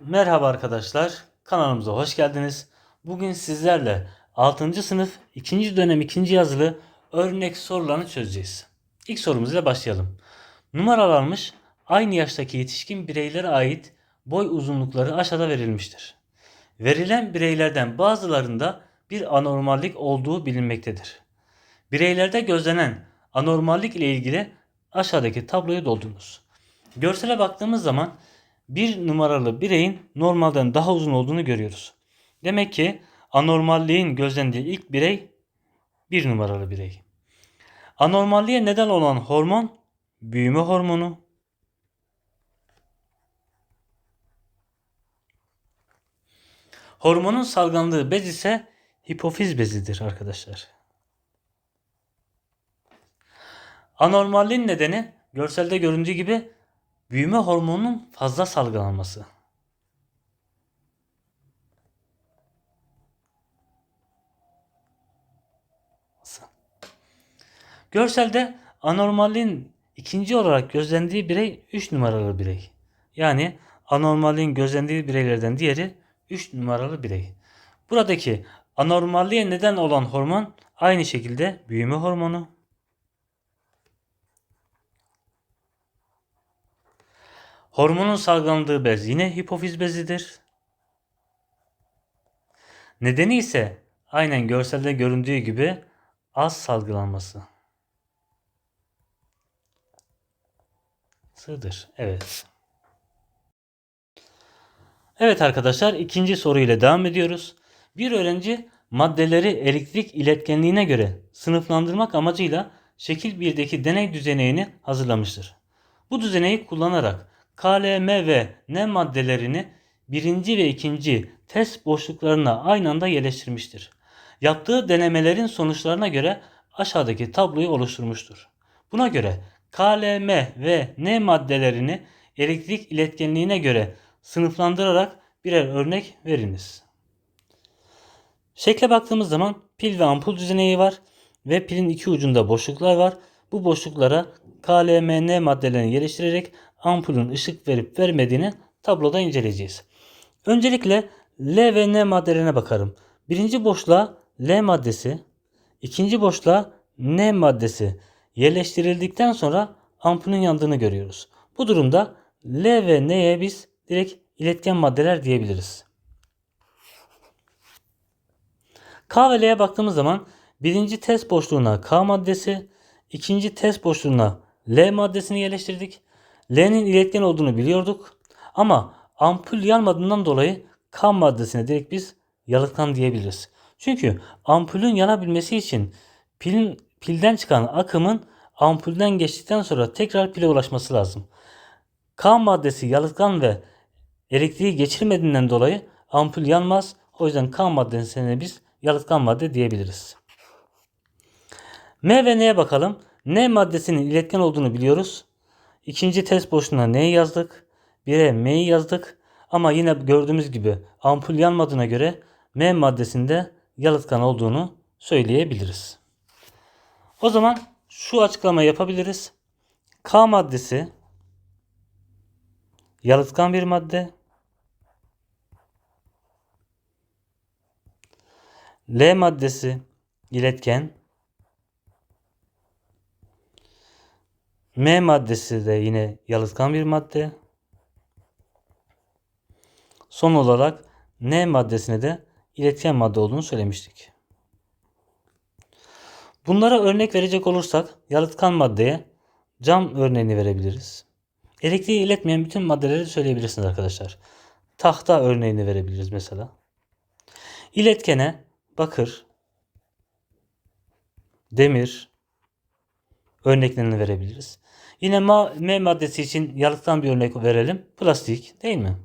Merhaba arkadaşlar, kanalımıza hoş geldiniz. Bugün sizlerle 6. sınıf 2. dönem 2. yazılı örnek sorularını çözeceğiz. İlk sorumuzla başlayalım. Numaralanmış aynı yaştaki yetişkin bireylere ait boy uzunlukları aşağıda verilmiştir. Verilen bireylerden bazılarında bir anormallik olduğu bilinmektedir. Bireylerde gözlenen anormallik ile ilgili aşağıdaki tabloyu doldurunuz. Görsele baktığımız zaman bir numaralı bireyin normalden daha uzun olduğunu görüyoruz. Demek ki anormalliğin gözlendiği ilk birey bir numaralı birey. Anormalliğe neden olan hormon büyüme hormonu. Hormonun salgılandığı bez ise hipofiz bezidir arkadaşlar. Anormalliğin nedeni görselde göründüğü gibi büyüme hormonunun fazla salgılanması. Görselde anormalliğin ikinci olarak gözlendiği birey 3 numaralı birey. Yani anormalliğin gözlendiği bireylerden diğeri 3 numaralı birey. Buradaki anormalliğe neden olan hormon aynı şekilde büyüme hormonu. Hormonun salgılandığı bez yine hipofiz bezidir. Nedeni ise aynen görselde göründüğü gibi az salgılanması. Sığdır. Evet. Evet arkadaşlar ikinci soru ile devam ediyoruz. Bir öğrenci maddeleri elektrik iletkenliğine göre sınıflandırmak amacıyla şekil 1'deki deney düzeneğini hazırlamıştır. Bu düzeneği kullanarak KLM ve N maddelerini birinci ve ikinci test boşluklarına aynı anda yerleştirmiştir. Yaptığı denemelerin sonuçlarına göre aşağıdaki tabloyu oluşturmuştur. Buna göre KLM ve N maddelerini elektrik iletkenliğine göre sınıflandırarak birer örnek veriniz. Şekle baktığımız zaman pil ve ampul düzeneği var ve pilin iki ucunda boşluklar var. Bu boşluklara KLMN maddelerini yerleştirerek ampulün ışık verip vermediğini tabloda inceleyeceğiz. Öncelikle L ve N maddelerine bakarım. Birinci boşluğa L maddesi, ikinci boşluğa N maddesi yerleştirildikten sonra ampulün yandığını görüyoruz. Bu durumda L ve N'ye biz direkt iletken maddeler diyebiliriz. K ve L'ye baktığımız zaman birinci test boşluğuna K maddesi, ikinci test boşluğuna L maddesini yerleştirdik. L'nin iletken olduğunu biliyorduk. Ama ampul yanmadığından dolayı K maddesine direkt biz yalıtkan diyebiliriz. Çünkü ampulün yanabilmesi için pilin pilden çıkan akımın ampulden geçtikten sonra tekrar pile ulaşması lazım. K maddesi yalıtkan ve elektriği geçirmediğinden dolayı ampul yanmaz. O yüzden K maddesine biz yalıtkan madde diyebiliriz. M ve N'ye bakalım. N maddesinin iletken olduğunu biliyoruz. İkinci test boşluğuna N'yi yazdık. 1'e M'yi yazdık. Ama yine gördüğümüz gibi ampul yanmadığına göre M maddesinde yalıtkan olduğunu söyleyebiliriz. O zaman şu açıklamayı yapabiliriz. K maddesi yalıtkan bir madde. L maddesi iletken. M maddesi de yine yalıtkan bir madde. Son olarak N maddesine de iletken madde olduğunu söylemiştik. Bunlara örnek verecek olursak yalıtkan maddeye cam örneğini verebiliriz. Elektriği iletmeyen bütün maddeleri söyleyebilirsiniz arkadaşlar. Tahta örneğini verebiliriz mesela. İletkene bakır, demir örneklerini verebiliriz. Yine M maddesi için yalıtkan bir örnek verelim. Plastik değil mi?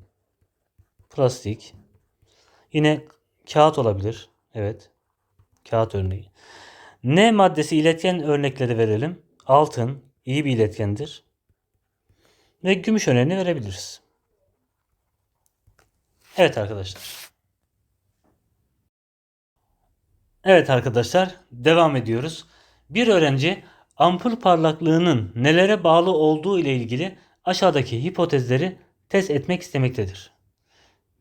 Plastik. Yine kağıt olabilir. Evet. Kağıt örneği. N maddesi iletken örnekleri verelim. Altın iyi bir iletkendir. Ve gümüş örneğini verebiliriz. Evet arkadaşlar. Evet arkadaşlar devam ediyoruz. Bir öğrenci ampul parlaklığının nelere bağlı olduğu ile ilgili aşağıdaki hipotezleri test etmek istemektedir.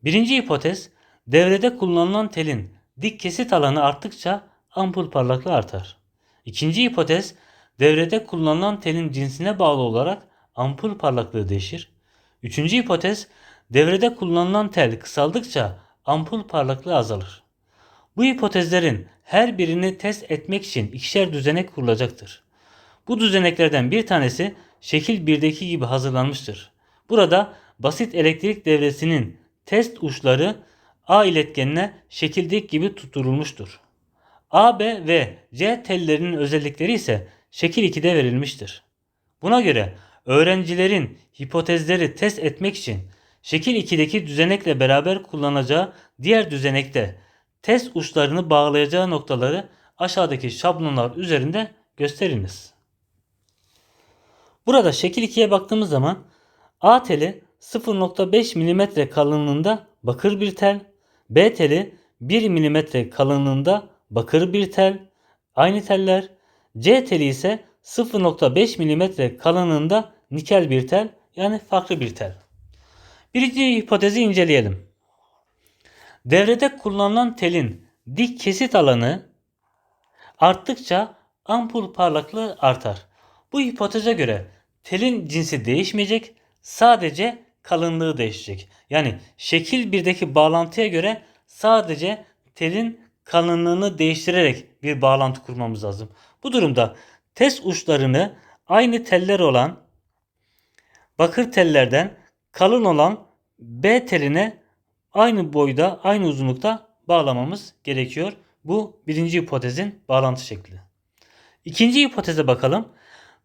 Birinci hipotez devrede kullanılan telin dik kesit alanı arttıkça ampul parlaklığı artar. İkinci hipotez devrede kullanılan telin cinsine bağlı olarak ampul parlaklığı değişir. Üçüncü hipotez devrede kullanılan tel kısaldıkça ampul parlaklığı azalır. Bu hipotezlerin her birini test etmek için ikişer düzenek kurulacaktır. Bu düzeneklerden bir tanesi şekil 1'deki gibi hazırlanmıştır. Burada basit elektrik devresinin test uçları A iletkenine şekildeki gibi tutturulmuştur. A, B ve C tellerinin özellikleri ise şekil 2'de verilmiştir. Buna göre öğrencilerin hipotezleri test etmek için şekil 2'deki düzenekle beraber kullanacağı diğer düzenekte test uçlarını bağlayacağı noktaları aşağıdaki şablonlar üzerinde gösteriniz. Burada şekil 2'ye baktığımız zaman A teli 0.5 mm kalınlığında bakır bir tel, B teli 1 mm kalınlığında bakır bir tel, aynı teller, C teli ise 0.5 mm kalınlığında nikel bir tel yani farklı bir tel. Birinci hipotezi inceleyelim. Devrede kullanılan telin dik kesit alanı arttıkça ampul parlaklığı artar. Bu hipoteze göre telin cinsi değişmeyecek, sadece kalınlığı değişecek. Yani şekil 1'deki bağlantıya göre sadece telin kalınlığını değiştirerek bir bağlantı kurmamız lazım. Bu durumda test uçlarını aynı teller olan bakır tellerden kalın olan B teline aynı boyda, aynı uzunlukta bağlamamız gerekiyor. Bu birinci hipotezin bağlantı şekli. İkinci hipoteze bakalım.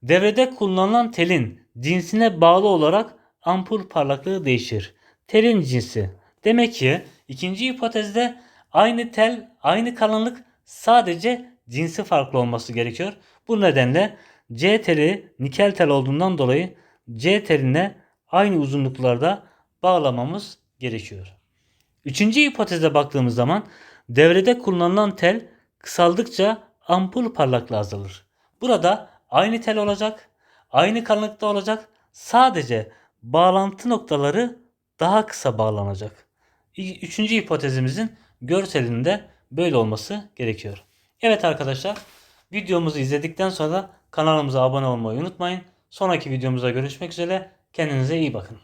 Devrede kullanılan telin cinsine bağlı olarak ampul parlaklığı değişir. Telin cinsi. Demek ki ikinci hipotezde aynı tel, aynı kalınlık sadece cinsi farklı olması gerekiyor. Bu nedenle C teli nikel tel olduğundan dolayı C teline aynı uzunluklarda bağlamamız gerekiyor. Üçüncü hipoteze baktığımız zaman devrede kullanılan tel kısaldıkça ampul parlaklığı azalır. Burada aynı tel olacak, aynı kalınlıkta olacak. Sadece bağlantı noktaları daha kısa bağlanacak. Üçüncü hipotezimizin görselinde böyle olması gerekiyor. Evet arkadaşlar videomuzu izledikten sonra kanalımıza abone olmayı unutmayın. Sonraki videomuzda görüşmek üzere. Kendinize iyi bakın.